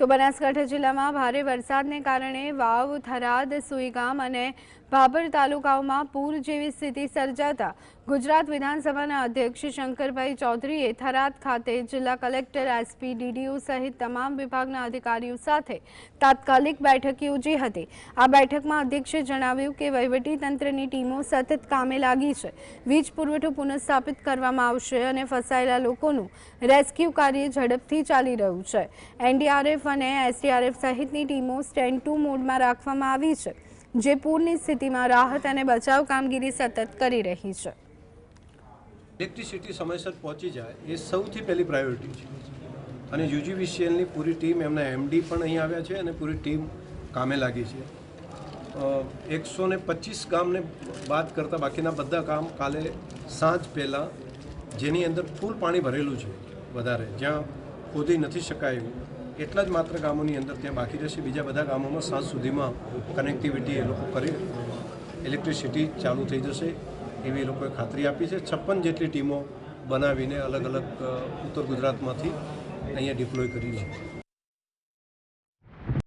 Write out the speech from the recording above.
તો બનાસકાંઠા જિલ્લામાં ભારે વરસાદને કારણે વાવ, થરાદ, સુઈગામ અને ભાભર તાલુકાઓમાં પૂર જેવી સ્થિતિ સર્જાતા ગુજરાત વિધાનસભાના અધ્યક્ષ શંકરભાઈ ચૌધરીએ થરાદ ખાતે જિલ્લા કલેક્ટર એસપી ડીડીઓ સહિત તમામ વિભાગના અધિકારીઓ સાથે તાત્કાલિક બેઠક યોજી હતી. આ બેઠકમાં અધ્યક્ષે જણાવ્યું કે વહીવટી તંત્રની ટીમો સતત કામે લાગી છે. વીજ પુરવઠો પુનઃસ્થાપિત કરવામાં આવશે અને ફસાયેલા લોકોનું રેસ્ક્યુ કાર્ય ઝડપથી ચાલી રહ્યું છે. એનડીઆરએફ અને એસડીઆરએફ સહિતની ટીમો સ્ટેન્ડ ટુ મોડમાં રાખવામાં આવી છે, જે પૂરની સ્થિતિમાં રાહત અને બચાવ કામગીરી સતત કરી રહી છે. ઇલેક્ટ્રિસિટી સમયસર પહોંચી જાય એ સૌથી પહેલી પ્રાયોરિટી છે. અને યુજીવીસીએલની પૂરી ટીમ, એમના એમડી પણ અહીં આવ્યા છે અને પૂરી ટીમ કામે લાગી છે. એકસો ને પચીસ ગામને બાદ કરતાં બાકીના બધા કામ કાલે સાંજ પહેલાં જેની અંદર ફૂલ પાણી ભરેલું છે વધારે, જ્યાં ખોદી નથી શકાય. એવું એટલા જ માત્ર ગામોની અંદર ત્યાં બાકી રહેશે. બીજા બધા ગામોમાં સાંજ સુધીમાં કનેક્ટિવિટી એ લોકો કરી ઇલેક્ટ્રિસિટી ચાલુ થઈ જશે. એવી એ લોકોએ ખાતરી આપી છે. છપ્પન જેટલી ટીમો બનાવીને અલગ અલગ ઉત્તર ગુજરાતમાંથી અહીંયા ડિપ્લોય કરી છે.